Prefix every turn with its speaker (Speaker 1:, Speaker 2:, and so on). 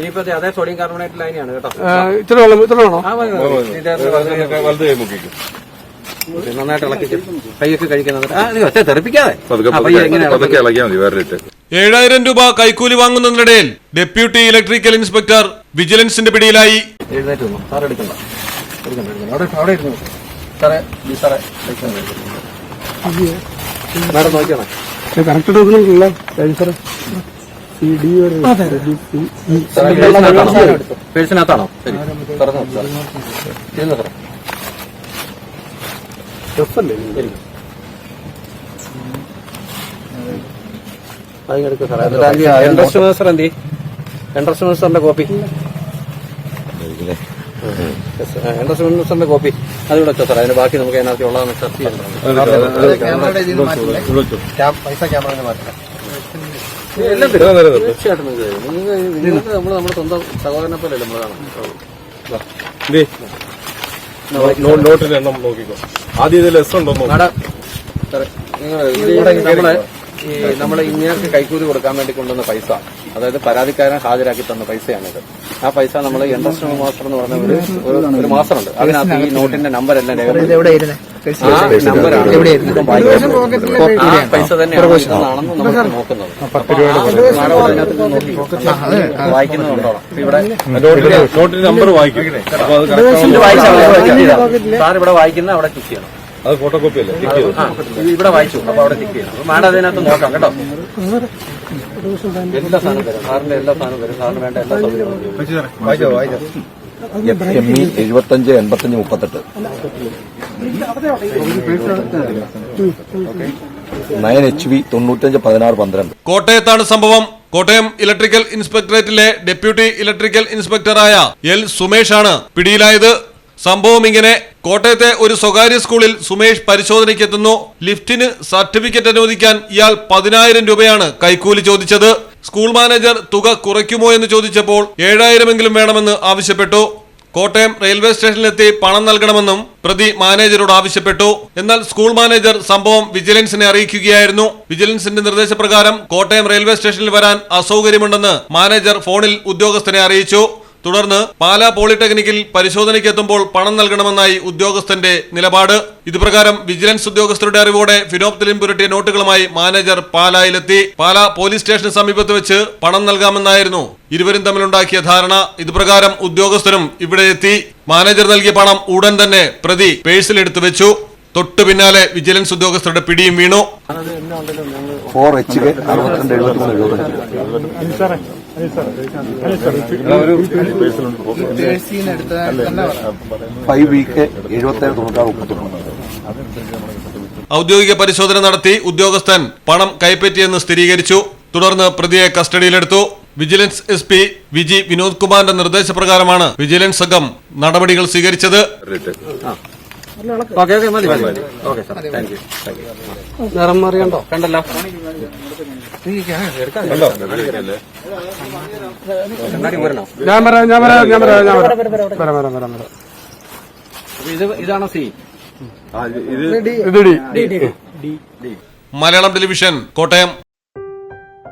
Speaker 1: ഇനിയിപ്പോ ദേ അതേ sodium carbonate ലൈനാണ് കേട്ടോ.
Speaker 2: ഇത്ര വെള്ളം ഇത്ര വേണോ
Speaker 1: നന്നായിട്ട് ഇളക്കി കൈയൊക്കെ കഴിക്കുന്നത് തെറിപ്പിക്കാതെ.
Speaker 3: ഏഴായിരം രൂപ കൈക്കൂലി വാങ്ങുന്നതിനിടയിൽ ഡെപ്യൂട്ടി ഇലക്ട്രിക്കൽ ഇൻസ്പെക്ടർ വിജിലൻസിന്റെ പിടിയിലായി.
Speaker 1: എഴുന്നേറ്റ് സാർ എടുക്കണ്ട. എടുക്കണ്ട എടുക്കണ്ട. അവിടെ അവിടെ ഇരുന്നു സാറേ ഈ സാറേ എടുക്കണ്ട. മാഡം നോക്കിയാണോ
Speaker 2: കറക്റ്റ് എടുക്കുന്നില്ല സാറേ
Speaker 1: സാറേ. പേഴ്സിനകത്താണോ? ശരി. തുറന്നു ഇരുന്നു സാറേ
Speaker 2: ഡ്രസ്സല്ലേ
Speaker 1: ശരി. അതിങ്ങെടുക്കുക സാറേ. എൻട്രസ്റ്റ് മാസ്റ്റർ എന്തി? എൻട്രസ്റ്റ് മാസ്റ്ററിന്റെ കോപ്പി. എൻട്രസ്റ്റ് മാസ്റ്ററിന്റെ കോപ്പി. അതിവിടെ വെച്ചോ സാറേ. അതിന് ബാക്കി നമുക്ക് അതിനകത്ത് ഉള്ളതെന്ന് ചർച്ച ചെയ്യാം.
Speaker 4: പൈസ ക്യാമറ മാറ്റാം
Speaker 1: എല്ലാം തരും. തീർച്ചയായിട്ടും നിങ്ങൾക്ക് തരും. നിങ്ങൾക്ക് നിങ്ങൾക്ക് നമ്മൾ നമ്മുടെ സ്വന്തം സഹോദരനെ പോലെ നമ്മൾ കാണാം
Speaker 5: ദേ, നോ- നോട്ടിന്റെ എണ്ണം നോക്കിക്കോ. ആദ്യം ഇതിൽ എസ് ഉണ്ടോ നോക്ക്.
Speaker 1: മാഡം സാറേ നിങ്ങൾ ഇത് നമ്മൾ ഈ കൈക്കൂലി കൊടുക്കാൻ വേണ്ടി കൊണ്ടുവന്ന പൈസ. അതായത് പരാതിക്കാരൻ ഹാജരാക്കി തന്ന പൈസയാണിത്. ആ പൈസ നമ്മൾ എൻട്രസ്റ്റ് മാസ്റ്റർ എന്ന് പറഞ്ഞ ഒരു മാസമുണ്ട്. അതിനകത്ത് ഈ നോട്ടിന്റെ നമ്പർ എല്ലാം പൈസ തന്നെയാണ് ഇതെന്നാണെന്ന് നമ്മൾ നോക്കുന്നത്. വായിക്കുന്നുണ്ടോ? ഇവിടെ
Speaker 5: നോട്ടിന്റെ നമ്പർ വായിക്കും അപ്പൊ അത് correct
Speaker 1: ഇത് വായിച്ചാൽ മതി, അവിടെ check ചെയ്താൽ. സാർ ഇവിടെ വായിക്കുന്ന അവിടെ ചെക്ക് ചെയ്യണം.
Speaker 5: അത് ഫോട്ടോ കോപ്പി അല്ലേ
Speaker 1: ഇവിടെ വായിച്ചു. അപ്പൊ അവിടെ ചെക്ക് ചെയ്യണം. അപ്പൊ മാഡം അതിനകത്ത് നോക്കാം കേട്ടോ. എല്ലാ സാധനം തരും. സാറിന്റെ എല്ലാ സാധനം തരും. സാറിന് വേണ്ട എല്ലാ സൗകര്യവും
Speaker 4: വായിച്ചോ. വായിച്ചോ
Speaker 6: എം ഇ എഴുപത്തഞ്ച് എൺപത്തഞ്ച് മുപ്പത്തെട്ട്. നയൻ എച്ച് വി തൊണ്ണൂറ്റഞ്ച് പതിനാറ് പന്ത്രണ്ട്.
Speaker 3: കോട്ടയത്താണ് സംഭവം. കോട്ടയം ഇലക്ട്രിക്കൽ ഇൻസ്പെക്ടറേറ്റിലെ ഡെപ്യൂട്ടി ഇലക്ട്രിക്കൽ ഇൻസ്പെക്ടറായ എൽ സുമേഷാണ് പിടിയിലായത്. സംഭവം ഇങ്ങനെ. കോട്ടയത്തെ ഒരു സ്വകാര്യ സ്കൂളിൽ സുമേഷ് പരിശോധനയ്ക്കെത്തുന്നു. ലിഫ്റ്റിന് സർട്ടിഫിക്കറ്റ് അനുവദിക്കാൻ ഇയാൾ പതിനായിരം രൂപയാണ് കൈക്കൂലി ചോദിച്ചത്. സ്കൂൾ മാനേജർ തുക കുറയ്ക്കുമോ എന്ന് ചോദിച്ചപ്പോൾ ഏഴായിരമെങ്കിലും വേണമെന്ന് ആവശ്യപ്പെട്ടു. കോട്ടയം റെയിൽവേ സ്റ്റേഷനിലെത്തി പണം നൽകണമെന്നും പ്രതി മാനേജരോട് ആവശ്യപ്പെട്ടു. എന്നാൽ സ്കൂൾ മാനേജർ സംഭവം വിജിലൻസിനെ അറിയിക്കുകയായിരുന്നു. വിജിലൻസിന്റെ നിർദ്ദേശപ്രകാരം കോട്ടയം റെയിൽവേ സ്റ്റേഷനിൽ വരാൻ അസൗകര്യമുണ്ടെന്ന് മാനേജർ ഫോണിൽ ഉദ്യോഗസ്ഥനെ അറിയിച്ചു. തുടർന്ന് പാലാ പോളിടെക്നിക്കിൽ പരിശോധനയ്ക്ക് എത്തുമ്പോൾ പണം നൽകണമെന്നായി ഉദ്യോഗസ്ഥന്റെ നിലപാട്. ഇതുപ്രകാരം വിജിലൻസ് ഉദ്യോഗസ്ഥരുടെ അറിവോടെ ഫിനോപ്തിലിൻ പുരട്ടിയ നോട്ടുകളുമായി മാനേജർ പാലായിലെത്തി. പാലാ പോലീസ് സ്റ്റേഷന് സമീപത്ത് വെച്ച് പണം നൽകാമെന്നായിരുന്നു ഇരുവരും തമ്മിലുണ്ടാക്കിയ ധാരണ. ഇതുപ്രകാരം ഉദ്യോഗസ്ഥരും ഇവിടെ എത്തി. മാനേജർ നൽകിയ പണം ഉടൻ തന്നെ പ്രതി പേഴ്സിലെടുത്തു വെച്ചു. തൊട്ടു പിന്നാലെ വിജിലൻസ് ഉദ്യോഗസ്ഥരുടെ പിടിയും വീണു.
Speaker 6: ഫോർ എച്ച് കെ അറുപത്തിരണ്ട് എഴുപത്തിമൂന്ന് എഴുപത്തഞ്ച് ഫൈവ് വി കെ എഴുപത്തേഴ് തൊണ്ണൂറ്റാറ് മുപ്പത്തൊന്ന്
Speaker 3: ഔദ്യോഗിക പരിശോധന നടത്തി ഉദ്യോഗസ്ഥൻ പണം കൈപ്പറ്റിയെന്ന് സ്ഥിരീകരിച്ചു. തുടർന്ന് പ്രതിയെ കസ്റ്റഡിയിലെടുത്തു. Vigilance S P Viji Vinod കുമാറിന്റെ നിർദ്ദേശപ്രകാരമാണ് വിജിലൻസ് സംഘം നടപടികൾ സ്വീകരിച്ചത്.
Speaker 1: ഓക്കെ ഓക്കെ മതി മതി മതി. Okay sir thank you. Thank you.
Speaker 2: നിറം മാറിയുണ്ടോ?
Speaker 1: കണ്ടല്ലോ.
Speaker 5: അല്ലേ?
Speaker 1: കണ്ണാടി പോരണോ?
Speaker 2: ഞാൻ വരാം ഞാൻ വരാം ഞാൻ വരാം ഞാൻ വരാം. വരാം വരാം വരാം. വരാം
Speaker 1: ഇത് ഇതാണ് സി
Speaker 5: ആ, ഇത്
Speaker 2: ഇത്
Speaker 3: മലയാളം ടെലിവിഷൻ കോട്ടയം.